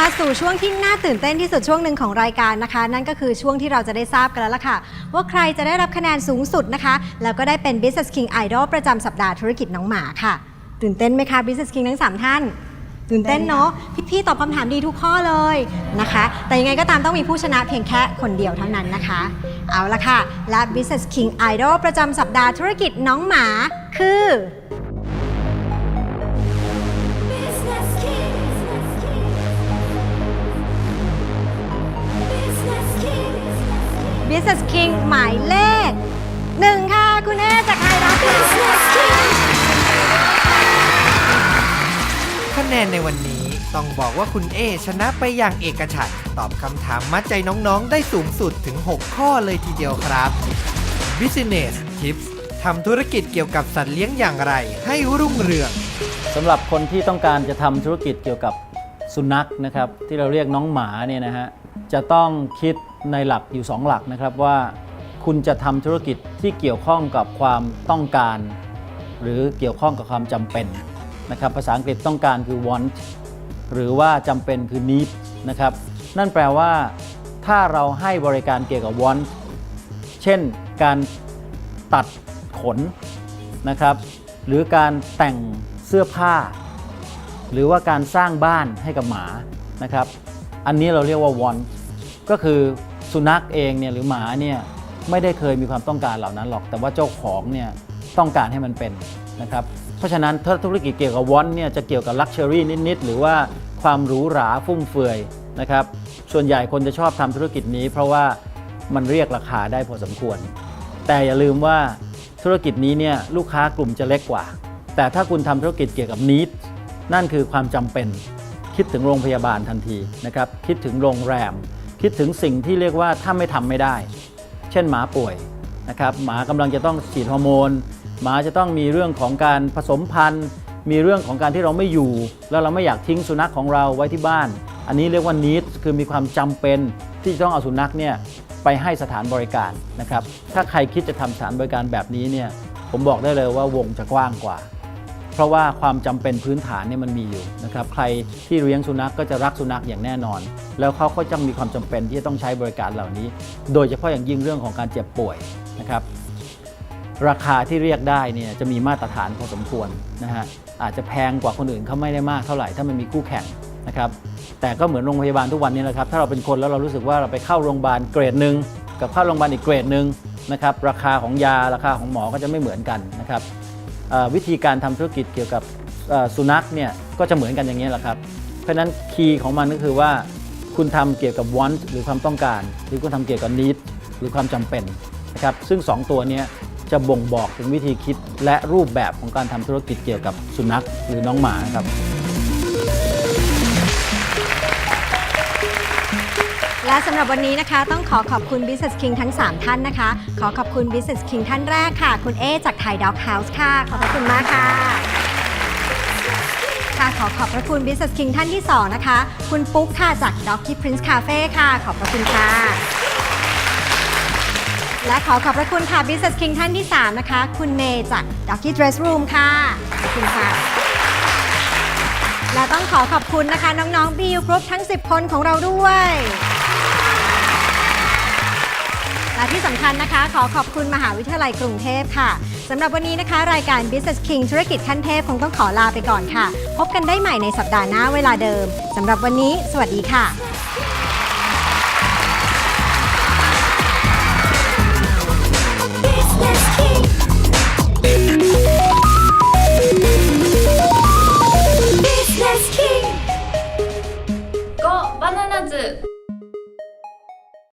มาสู่ช่วงที่น่าตื่นเต้นที่สุดช่วงหนึ่งของรายการนะคะ นั่นก็คือช่วงที่เราจะได้ทราบกันแล้วล่ะค่ะ ว่าใครจะได้รับคะแนนสูงสุดนะคะ แล้วก็ได้เป็น Business King Idol ประจำสัปดาห์ธุรกิจน้องหมาค่ะ ตื่นเต้นไหมคะ Business King ทั้ง 3 ท่าน ตื่นเต้นเนาะพี่ๆตอบคำถามดีทุกข้อเลยนะคะ แต่ยังไงก็ตามต้องมีผู้ชนะเพียงแค่คนเดียวเท่านั้นนะคะ เอาละค่ะและ Business King Idol ประจำสัปดาห์ธุรกิจน้องหมาคือ Business King หมายเลขหนึ่งค่ะ คุณเอจากไทยรัฐค่ะ Business King. คะแนนในวันนี้ต้องบอกว่าคุณเอชนะไปอย่างเอกฉันท์ตอบคำถามมัดใจน้องๆ ได้สูงสุดถึง 6 ข้อเลยทีเดียวครับ Business Tips ทำธุรกิจเกี่ยวกับสัตว์เลี้ยงอย่างไร ให้รุ่งเรือง สำหรับคนที่ต้องการจะทำธุรกิจเกี่ยวกับสุนัขนะครับที่เราเรียกน้องหมาเนี่ยนะฮะจะต้องคิด ในหลักอยู่ 2 หลักนะครับว่าคุณจะทำธุรกิจที่เกี่ยวข้องกับความต้องการ หรือเกี่ยวข้องกับความจำเป็นนะครับภาษาอังกฤษต้องการคือ want หรือว่าจำเป็นคือ need นะครับนั่นแปลว่า ถ้าเราให้บริการเกี่ยวกับ want เช่น การตัดขนนะครับหรือการแต่งเสื้อผ้า หรือว่าการสร้างบ้านให้กับหมานะครับอันนี้เราเรียกว่า want ก็คือ สุนัขเองเนี่ยหรือหมาเนี่ยไม่ได้เคยมีความต้องการเหล่านั้นหรอก แต่ว่าเจ้าของเนี่ยต้องการให้มันเป็นนะครับเพราะฉะนั้นถ้าธุรกิจเกี่ยวกับ want เนี่ยจะเกี่ยวกับ luxury นิดๆหรือว่าความหรูหราฟุ่มเฟือยนะครับส่วนใหญ่คนจะชอบทำธุรกิจนี้ เพราะว่ามันเรียกราคาได้พอสมควร แต่อย่าลืมว่าธุรกิจนี้เนี่ยลูกค้ากลุ่มจะเล็กกว่า แต่ถ้าคุณทำธุรกิจเกี่ยวกับ need นั่นคือความจำเป็น คิดถึงโรงพยาบาลทันทีนะครับคิดถึงโรงแรม คิดถึงสิ่งที่เรียกว่าถ้าไม่ทำไม่ได้ เช่นหมาป่วยนะครับหมากำลังจะต้องฉีดฮอร์โมน หมาจะต้องมีเรื่องของการผสมพันธุ์ มีเรื่องของการที่เราไม่อยู่ แล้วเราไม่อยากทิ้งสุนัขของเราไว้ที่บ้าน อันนี้เรียกว่า need คือมีความจำเป็นที่จะต้องเอาสุนัขเนี่ยไปให้สถานบริการนะครับถ้าใครคิดจะทำสถานบริการแบบนี้เนี่ยผมบอกได้เลยว่าวงจะกว้างกว่า เพราะว่าความจำเป็นพื้นฐานเนี่ยมันมีอยู่นะครับใครที่เลี้ยงสุนัขกก็จะรักสุนัขอย่างแน่นอน แล้วเขาก็จะมีความจำเป็นที่จะต้องใช้บริการเหล่านี้ โดยเฉพาะอย่างยิ่งเรื่องของการเจ็บป่วยนะครับราคาที่เรียกได้เนี่ยจะมีมาตรฐานพอสมควรนะฮะอาจจะแพงกว่าคนอื่นเขาไม่ได้มากเท่าไหร่ถ้ามันมีคู่แข่งนะครับแต่ก็เหมือนโรงพยาบาลทุกวันนี้นะครับถ้าเราเป็นคนแล้วเรารู้สึกว่าเราไปเข้าโรงพยาบาลเกรดหนึ่งกับเข้าโรงพยาบาลอีกเกรดหนึ่งนะครับราคาของยาราคาของหมอก็จะไม่เหมือนกันนะครับ วิธีการทำธุรกิจเกี่ยวกับสุนัขเนี่ยก็จะเหมือนกันอย่างนี้แหละครับ เพราะฉะนั้นคีย์ของมันก็คือว่าคุณทำเกี่ยวกับ want หรือความต้องการ หรือคุณทำเกี่ยวกับ need หรือความจำเป็นนะครับซึ่ง 2 ตัวนี้จะบ่งบอกถึงวิธีคิดและรูปแบบของการทำธุรกิจเกี่ยวกับสุนัขหรือน้องหมาครับ และสำหรับวันนี้นะคะ ต้องขอขอบคุณ Business King ทั้ง 3 ท่านนะคะ ขอขอบคุณ Business King ท่านแรกค่ะ คุณเอจากไทยด็อกเฮาส์ค่ะ ขอบพระคุณมากค่ะค่ะขอขอบพระคุณ Business King ท่านที่ 2 นะคะ คุณปุ๊กค่ะจาก Doggy Prince Cafe ค่ะ ขอบพระคุณค่ะ และขอขอบพระคุณค่ะ Business King ท่านที่ 3 นะคะ คุณเมย์จาก Doggy Dress Room ค่ะ ขอบคุณค่ะ และต้องขอขอบคุณนะคะ น้องๆ BU Group ทั้ง 10 คนของเราด้วย และที่สำคัญนะคะ ขอขอบคุณมหาวิทยาลัยกรุงเทพค่ะสำหรับวันนี้นะคะ รายการ Business King ธุรกิจขั้นเทพคงต้องขอลาไปก่อนค่ะ พบกันได้ใหม่ในสัปดาห์หน้าเวลาเดิมสำหรับวันนี้ สวัสดีค่ะ